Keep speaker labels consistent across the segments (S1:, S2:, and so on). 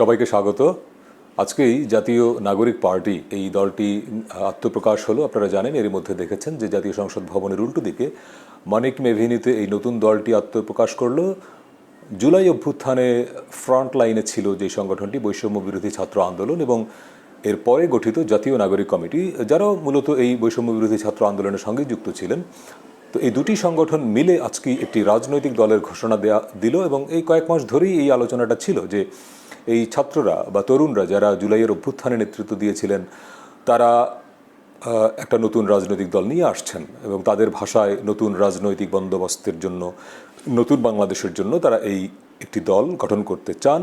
S1: সবাইকে স্বাগত। আজকেই জাতীয় নাগরিক পার্টি, এই দলটি আত্মপ্রকাশ হলো, আপনারা জানেন এর মধ্যে দেখেছেন যে জাতীয় সংসদ ভবনের উল্টো দিকে মানিক মেভিনিতে এই নতুন দলটি আত্মপ্রকাশ করল। জুলাই অভ্যুত্থানে ফ্রন্ট লাইনে ছিল যে সংগঠনটি, বৈষম্য বিরোধী ছাত্র আন্দোলন এবং এরপরে গঠিত জাতীয় নাগরিক কমিটি যারাও মূলত এই বৈষম্য বিরোধী ছাত্র আন্দোলনের সঙ্গে যুক্ত ছিলেন। তো এই দুটি সংগঠন মিলে আজকে একটি রাজনৈতিক দলের ঘোষণা দেয়া দিল এবং এই কয়েক মাস ধরেই এই আলোচনাটা ছিল যে এই ছাত্ররা বা তরুণরা যারা জুলাইয়ের অভ্যুত্থানে নেতৃত্ব দিয়েছিলেন, তারা একটা নতুন রাজনৈতিক দল নিয়ে আসছেন এবং তাদের ভাষায় নতুন রাজনৈতিক বন্দোবস্তের জন্য, নতুন বাংলাদেশের জন্য তারা এই একটি দল গঠন করতে চান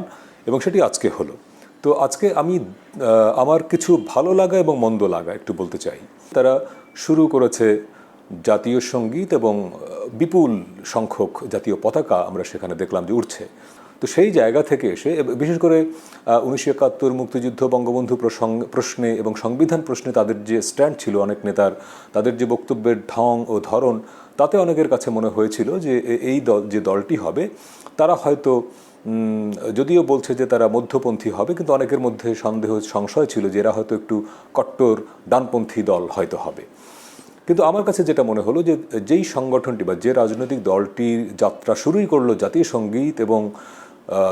S1: এবং সেটি আজকে হলো। তো আজকে আমি আমার কিছু ভালো লাগা এবং মন্দ লাগা একটু বলতে চাই। তারা শুরু করেছে জাতীয় সংগীত এবং বিপুল সংখ্যক জাতীয় পতাকা আমরা সেখানে দেখলাম যে উঠছে তো সেই জায়গা থেকে এসে বিশেষ করে উনিশশো একাত্তর মুক্তিযুদ্ধ বঙ্গবন্ধু প্রশ্নে এবং সংবিধান প্রশ্নে তাদের যে স্ট্যান্ড ছিল অনেক নেতার, তাদের যে বক্তব্যের ঢং ও ধরন, তাতে অনেকের কাছে মনে হয়েছিল যে এই দল যে দলটি হবে, তারা হয়তো যদিও বলছে যে তারা মধ্যপন্থী হবে, কিন্তু অনেকের মধ্যে সন্দেহ, সংশয় ছিল যে এরা হয়তো একটু কট্টর, ডানপন্থী দল হয়তো হবে। কিন্তু আমার কাছে যেটা মনে হলো যে, যেই সংগঠনটি বা যে রাজনৈতিক দলটির যাত্রা শুরুই করল জাতীয় সংগীত এবং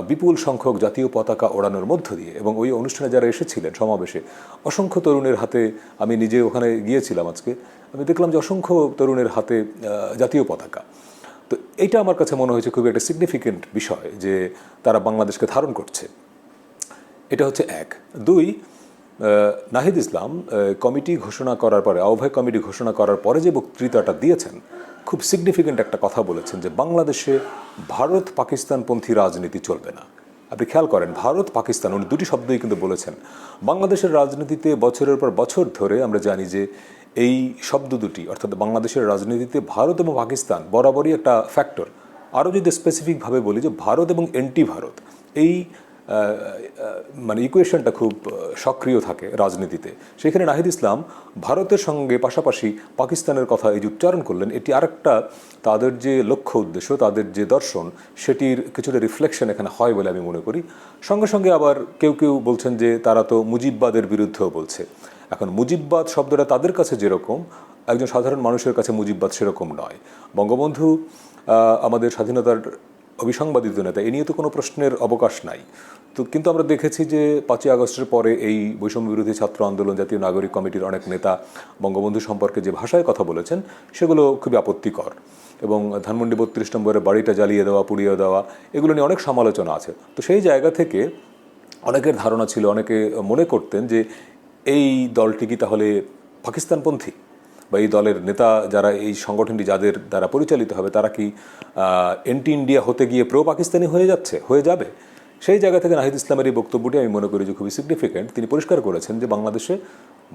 S1: বিপুল সংখ্যক জাতীয় পতাকা ওড়ানোর মধ্য দিয়ে এবং ওই অনুষ্ঠানে যারা এসেছিলেন সমাবেশে, অসংখ্য তরুণের হাতে আমি নিজে ওখানে গিয়েছিলাম আজকে, আমি দেখলাম যে অসংখ্য তরুণের হাতে জাতীয় পতাকা। তো এইটা আমার কাছে মনে হয়েছে খুবই একটা সিগনিফিকেন্ট বিষয় যে তারা বাংলাদেশকে ধারণ করছে। এটা হচ্ছে এক। দুই নাহিদ ইসলাম কমিটি ঘোষণা করার পরে, আহ্বায়ক কমিটি ঘোষণা করার পরে যে বক্তৃতাটা দিয়েছেন খুব সিগনিফিকেন্ট একটা কথা বলেছেন যে বাংলাদেশে ভারত পাকিস্তানপন্থী রাজনীতি চলবে না। আপনি খেয়াল করেন, ভারত পাকিস্তান, উনি দুটি শব্দই কিন্তু বলেছেন। বাংলাদেশের রাজনীতিতে বছরের পর বছর ধরে আমরা জানি যে এই শব্দ দুটি, অর্থাৎ বাংলাদেশের রাজনীতিতে ভারত এবং পাকিস্তান বরাবরই একটা ফ্যাক্টর আরও যদি স্পেসিফিকভাবে বলি যে ভারত এবং এন্টি ভারত এই মানে ইকুয়েশনটা খুব সক্রিয় থাকে রাজনীতিতে। সেখানে নাহিদ ইসলাম ভারতের সঙ্গে পাশাপাশি পাকিস্তানের কথা এই উচ্চারণ করলেন, এটি আরেকটা তাদের যে লক্ষ্য উদ্দেশ্য, তাদের যে দর্শন, সেটির কিছুটা রিফ্লেকশন এখানে হয় বলে আমি মনে করি। সঙ্গে সঙ্গে আবার কেউ কেউ বলছেন যে তারা তো মুজিববাদের বিরুদ্ধেও বলছে। এখন মুজিববাদ শব্দটা তাদের কাছে যেরকম, একজন সাধারণ মানুষের কাছে মুজিববাদ সেরকম নয়। বঙ্গবন্ধু আমাদের স্বাধীনতার অবিসংবাদিত নেতা, এ নিয়ে তো কোনো প্রশ্নের অবকাশ নাই। তো কিন্তু আমরা দেখেছি যে পাঁচই আগস্টের পরে এই বৈষম্য বিরোধী ছাত্র আন্দোলন জাতীয় নাগরিক কমিটির অনেক নেতা বঙ্গবন্ধু সম্পর্কে যে ভাষায় কথা বলেছেন, সেগুলো খুবই আপত্তিকর এবং ধানমন্ডি বত্রিশ নম্বরের বাড়িটা জ্বালিয়ে দেওয়া, পুড়িয়ে দেওয়া, এগুলো নিয়ে অনেক সমালোচনা আছে। তো সেই জায়গা থেকে অনেকের ধারণা ছিল, অনেকে মনে করতেন যে এই দলটি কি তাহলে পাকিস্তানপন্থী? বা এই দলের নেতা যারা এই সংগঠনটি যাদের দ্বারা পরিচালিত হবে, তারা কি এন্টি ইন্ডিয়া হতে গিয়ে প্রো পাকিস্তানি হয়ে যাচ্ছে, হয়ে যাবে? সেই জায়গা থেকে নাহিদ ইসলামের এই বক্তব্যটি আমি মনে করি যে খুবই সিগনিফিক্যান্ট তিনি পরিষ্কার করেছেন যে বাংলাদেশে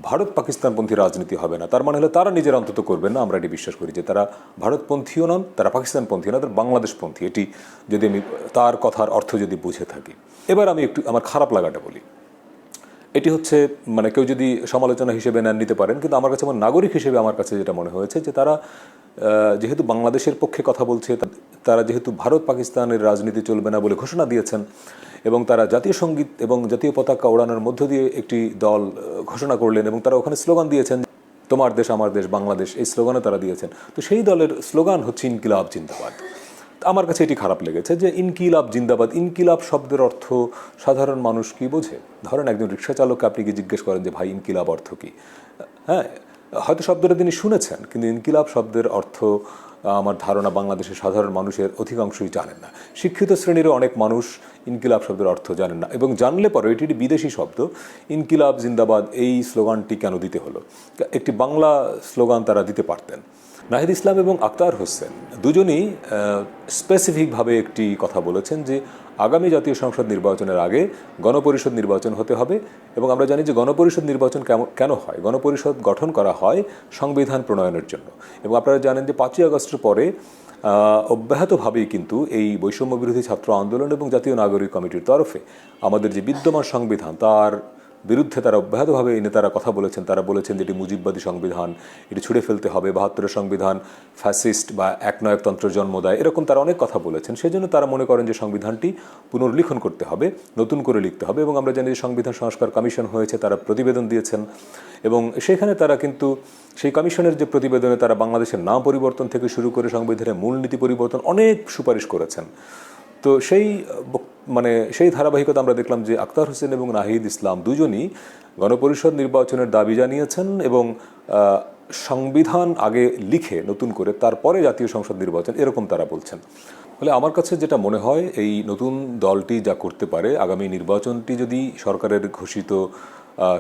S1: ভারত পাকিস্তানপন্থী রাজনীতি হবে না। তার মানে হলো তারা নিজের অন্তত করবেন না, আমরা এটি বিশ্বাস করি যে তারা ভারতপন্থীও নন, তারা পাকিস্তানপন্থীও না তারা বাংলাদেশপন্থী। এটি যদি আমি, তার কথার অর্থ যদি বুঝে থাকি। এবার আমি একটু আমার খারাপ লাগাটা বলি। এটি হচ্ছে মানে কেউ যদি সমালোচনা হিসেবে নেন, নিতে পারেন। কিন্তু আমার কাছে আমার নাগরিক হিসেবে আমার কাছে যেটা মনে হয়েছে যে তারা যেহেতু বাংলাদেশের পক্ষে কথা বলছে তারা যেহেতু ভারত পাকিস্তানের রাজনীতি চলবে না বলে ঘোষণা দিয়েছেন এবং তারা জাতীয় সংগীত এবং জাতীয় পতাকা ওড়ানোর মধ্য দিয়ে একটি দল ঘোষণা করলেন এবং তারা ওখানে স্লোগান দিয়েছেন, তোমার দেশ, আমার দেশ, বাংলাদেশ, এই স্লোগানও তারা দিয়েছেন। তো সেই দলের স্লোগান হচ্ছে ইনকিলাব, জিন্দাবাদ। তা আমার কাছে এটি খারাপ লেগেছে যে ইনকিলাব জিন্দাবাদ, ইনকিলাব শব্দের অর্থ সাধারণ মানুষ কি বোঝে? ধরেন একজন রিক্সা চালককে আপনি কি জিজ্ঞেস করেন যে, ভাই, ইনকিলাব অর্থ কি? হ্যাঁ হয়তো শব্দটা তিনি শুনেছেন, কিন্তু ইনকিলাব শব্দের অর্থ, আমার ধারণা বাংলাদেশের সাধারণ মানুষের অধিকাংশই জানেন না। শিক্ষিত শ্রেণীরও অনেক মানুষ ইনকিলাব শব্দের অর্থ জানেন না। এবং জানলে পরে এটি একটি বিদেশি শব্দ, ইনকিলাব জিন্দাবাদ, এই স্লোগানটি কেন দিতে হলো? একটি বাংলা স্লোগান তারা দিতে পারতেন। নাহিদ ইসলাম এবং আক্তার হোসেন দুজনই স্পেসিফিকভাবে একটি কথা বলেছেন যে আগামী জাতীয় সংসদ নির্বাচনের আগে গণপরিষদ নির্বাচন হতে হবে এবং আমরা জানি যে গণপরিষদ নির্বাচন কেন হয়? গণপরিষদ গঠন করা হয় সংবিধান প্রণয়নের জন্য। এবং আপনারা জানেন যে পাঁচই আগস্টের পরে অব্যাহতভাবেই কিন্তু এই বৈষম্য বিরোধী ছাত্র আন্দোলন এবং জাতীয় নাগরিক কমিটির তরফে আমাদের যে বিদ্যমান সংবিধান, তার বিরুদ্ধে তারা অব্যাহতভাবে এই নেতারা কথা বলেছেন। তারা বলেছেন যে এটি মুজিববাদী সংবিধান, এটি ছুড়ে ফেলতে হবে। বাহাত্তরের সংবিধান ফ্যাসিস্ট বা একনায়কতন্ত্রের জন্ম দেয়। এরকম তারা অনেক কথা বলেছেন। সেই জন্য তারা মনে করেন যে সংবিধানটি পুনর্লিখন করতে হবে, নতুন করে লিখতে হবে এবং আমরা জানি যে সংবিধান সংস্কার কমিশন হয়েছে, তারা প্রতিবেদন দিয়েছেন এবং সেখানে তারা কিন্তু সেই কমিশনের যে প্রতিবেদনে তারা বাংলাদেশের নাম পরিবর্তন থেকে শুরু করে সংবিধানের মূলনীতি পরিবর্তন অনেক সুপারিশ করেছেন। তো সেই মানে সেই ধারাবাহিকতা আমরা দেখলাম যে আক্তার হোসেন এবং নাহিদ ইসলাম দুজনই গণপরিষদ নির্বাচনের দাবি জানিয়েছেন এবং সংবিধান আগে লিখে নতুন করে তারপরে জাতীয় সংসদ নির্বাচন, এরকম তারা বলছেন। ফলে আমার কাছে যেটা মনে হয়, এই নতুন দলটি যা করতে পারে, আগামী নির্বাচনটি যদি সরকারের ঘোষিত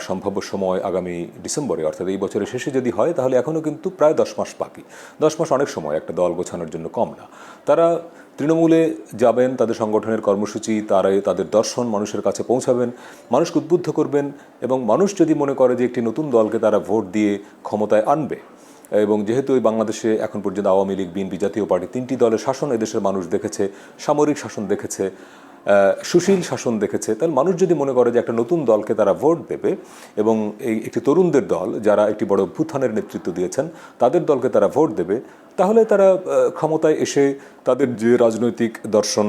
S1: সম্ভাব্য সময় আগামী ডিসেম্বরে, অর্থাৎ এই বছরের শেষে যদি হয়, তাহলে এখনও কিন্তু প্রায় দশ মাস বাকি। দশ মাস অনেক সময়, একটা দল গোছানোর জন্য কম না। তারা তৃণমূলে যাবেন, তাদের সংগঠনের কর্মসূচি, তারাই তাদের দর্শন, মানুষের কাছে পৌঁছাবেন, মানুষকে উদ্বুদ্ধ করবেন, এবং মানুষ যদি মনে করে যে একটি নতুন দলকে তারা ভোট দিয়ে ক্ষমতায় আনবে, এবং যেহেতু এই বাংলাদেশে এখন পর্যন্ত আওয়ামী লীগ, বিএনপি জাতীয় পার্টি তিনটি দলের শাসন এদেশের মানুষ দেখেছে, সামরিক শাসন দেখেছে সুশীল শাসন দেখেছে। তাহলে মানুষ যদি মনে করে যে একটা নতুন দলকে তারা ভোট দেবে এবং এই একটি তরুণদের দল যারা একটি বড় অভ্যুত্থানের নেতৃত্ব দিয়েছেন, তাদের দলকে তারা ভোট দেবে, তাহলে তারা ক্ষমতায় এসে তাদের যে রাজনৈতিক দর্শন,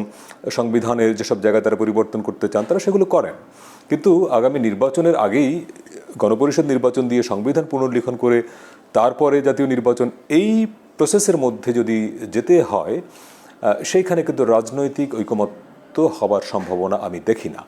S1: সংবিধানের যেসব জায়গায় তারা পরিবর্তন করতে চান, তারা সেগুলো করেন। কিন্তু আগামী নির্বাচনের আগেই গণপরিষদ নির্বাচন দিয়ে সংবিধান পুনর্লিখন করে তারপরে জাতীয় নির্বাচন, এই প্রসেসের মধ্যে যদি যেতে হয় সেইখানে কিন্তু রাজনৈতিক ঐকমত্য হবার সম্ভাবনা আমি দেখি না।